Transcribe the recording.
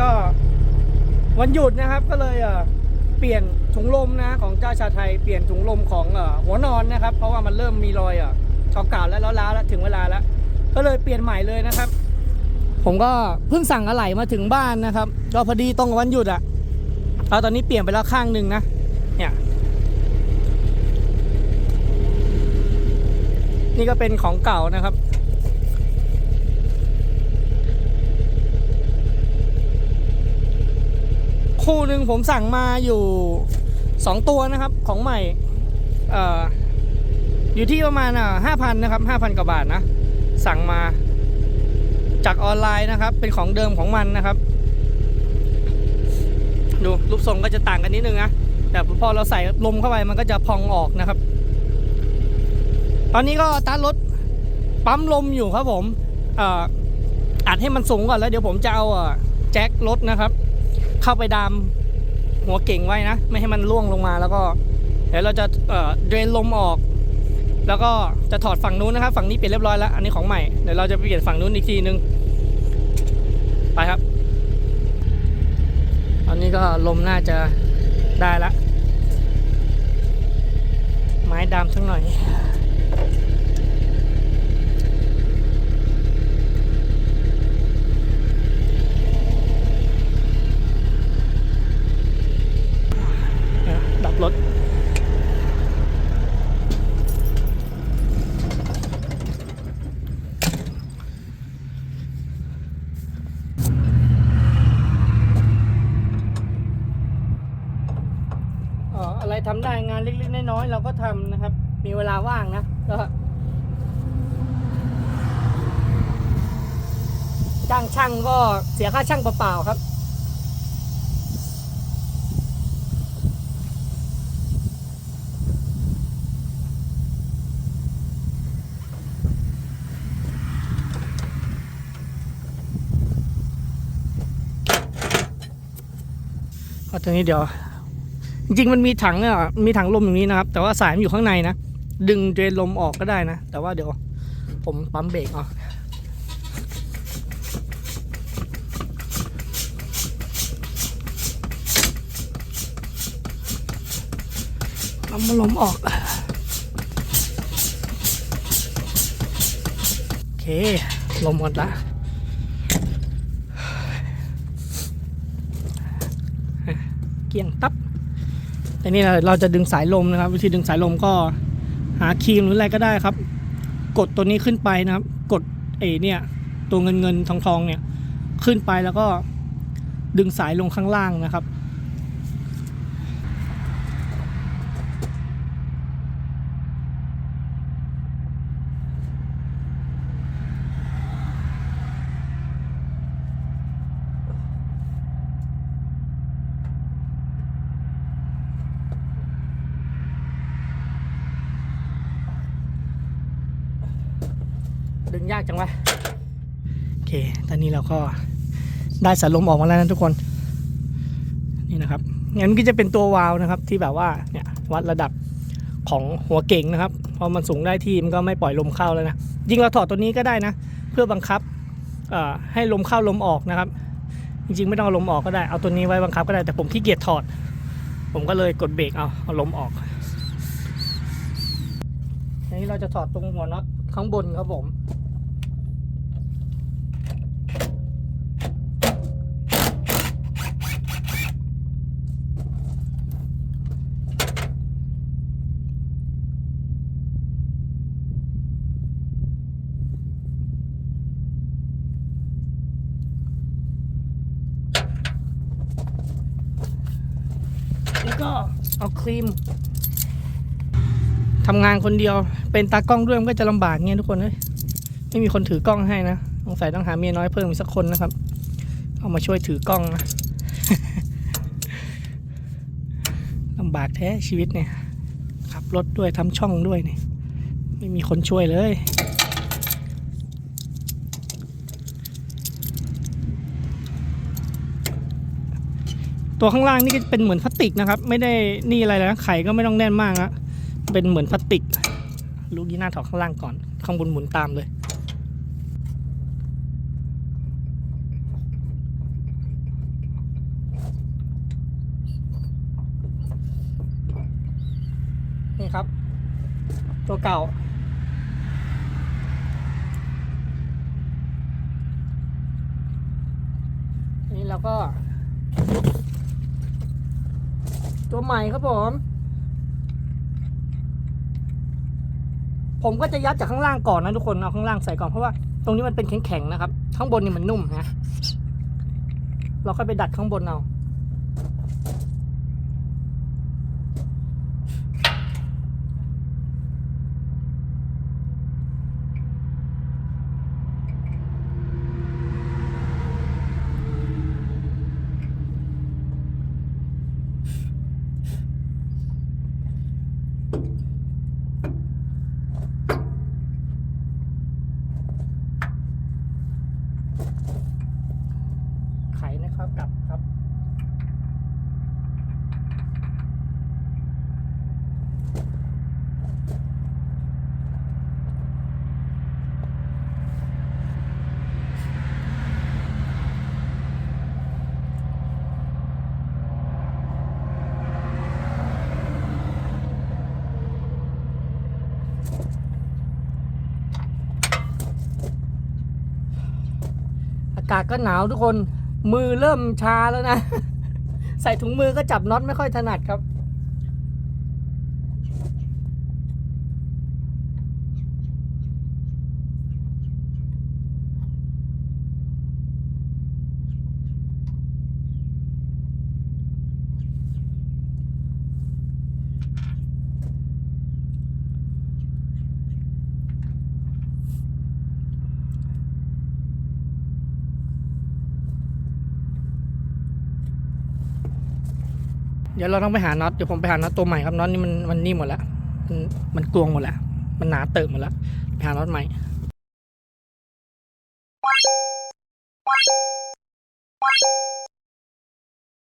ก็วันหยุดนะครับก็เลยเปลี่ยนถุงลมนะของเจ้าชาไทยเปลี่ยนถุงลมของหัวนอนนะครับ เพราะว่ามันเริ่มมีรอยเอ่อเก่าๆแล้วล้าแล้วถึงเวลาแล้ว ก็เลยเปลี่ยนใหม่เลยนะครับ ผมก็เพิ่งสั่งอะไหล่มาถึงบ้านนะครับก็พอดีตรงวันหยุดอะเอาตอนนี้เปลี่ยนไปแล้วข้างหนึ่งนะเนี่ยนี่ก็เป็นของเก่านะครับ คู่หนึ่งผมสั่งมาอยู่สองตัวนะครับของใหม่เอ่ออยู่ที่ประมาณห้าพันนะครับห้าพันกว่าบาทนะ สั่งมาจากออนไลน์นะครับ เป็นของเดิมของมันนะครับ ดูรูปทรงก็จะต่างกันนิดนึงนะแต่พอเราใส่ลมเข้าไปมันก็จะพองออกนะครับ ตอนนี้ก็ตัดรถปั๊มลมอยู่ครับผมอ่ออัดให้มันสูงก่อนแล้วเดี๋ยวผมจะเอาแจ็ครถนะครับ เข้าไปดามหัวเก่งไว้นะ ไม่ให้มันล่วงลงมาแล้วก็ เดี๋ยวเราจะเอ่อเดรนลมออก แล้วก็จะถอดฝั่งนู้นนะครับ ฝั่งนี้เปลี่ยนเรียบร้อยแล้ว อันนี้ของใหม่ เดี๋ยวเราจะไปเปลี่ยนฝั่งนู้นอีกทีนึง ไปครับตอนนี้ก็ลมน่าจะได้ละ ไม้ดามสักหน่อย เออดับรถ เอ่ออะไร ทำได้งานเล็กๆน้อยๆเราก็ทำนะครับ มีเวลาว่างนะก็จ้างช่างก็เสียค่าช่างเปล่าๆครับก็ตรงนี้เดี๋ยว จริงมันมีถังอะมีถังลมอย่างนี้นะครับ แต่ว่าสายมันอยู่ข้างในนะ ดึงเดรนลมออกก็ได้นะ แต่ว่าเดี๋ยวผมปั๊มเบรกเอาปั๊มลมออก โอเค ลมหมดละเกี่ยงตับ แต่นี่เราเราจะดึงสายลมนะครับ วิธีดึงสายลมก็หาครีมหรืออะไรก็ได้ครับ กดตัวนี้ขึ้นไปนะครับ กดเอเนี่ยตัวเงินเงินทองทองเนี่ยขึ้นไปแล้วก็ดึงสายลงข้างล่างนะครับ ดึงยากจังวะโอเค ตอนนี้เราก็ได้สายลมออกมาแล้วนะทุกคน นี่นะครับงั้นก็จะเป็นตัววาล์วนะครับที่แบบว่าเนี่ยวัดระดับของหัวเก่งนะครับ พอมันสูงได้ที่มันก็ไม่ปล่อยลมเข้าแล้วนะ ยิ่งเราถอดตัวนี้ก็ได้นะ เพื่อบังคับให้ลมเข้าลมออกนะครับ จริงๆไม่ต้องเอาลมออกก็ได้ เอาตัวนี้ไว้บังคับก็ได้ แต่ผมขี้เกียจถอด ผมก็เลยกดเบรกเอาเอาลมออกทีนี้เราจะถอดตรงหัวน็อตข้างบนครับผม ก็เอาครีมทำงานคนเดียว เป็นตากล้องด้วยมันก็จะลำบากเงี้ยทุกคนเลยไม่มีคนถือกล้องให้นะสงสัยต้องหาเมียน้อยเพิ่มอีกสักคนนะครับ เอามาช่วยถือกล้องนะลำบากแท้ชีวิตเนี่ยขับรถด้วยทำช่องด้วยเนี่ยไม่มีคนช่วยเลย ตัวข้างล่างนี่ก็เป็นเหมือนพลาสติกนะครับ ไม่ได้นี่อะไรแล้ไข่ก็ไม่ต้องแน่นมากนะเป็นเหมือนพลาสติก ลูกยีน่าถอดข้างล่างก่อน ข้างบนหมุนตามเลยนี่ครับ ตัวเก่า นี่เราก็ ตัวใหม่ครับผม ผมก็จะยัดจากข้างล่างก่อนนะทุกคนเอาข้างล่างใส่ก่อนเพราะว่าตรงนี้มันเป็นแข็งๆนะครับ ข้างบนนี่มันนุ่มนะเราค่อยไปดัดข้างบนเอา ครับกลับครับอากาศก็หนาวทุกคน มือเริ่มชาแล้วนะ ใส่ถุงมือก็จับน็อตไม่ค่อยถนัดครับ เดี๋ยวเราต้องไปหาน็อตเดี๋ยวผมไปหาน็อตตัวใหม่ครับน็อตนี่มันมันนิ่มหมดแล้วมันมันกลวงหมดแล้วมันหนาเติมหมดแล้วไปหาน็อตใหม่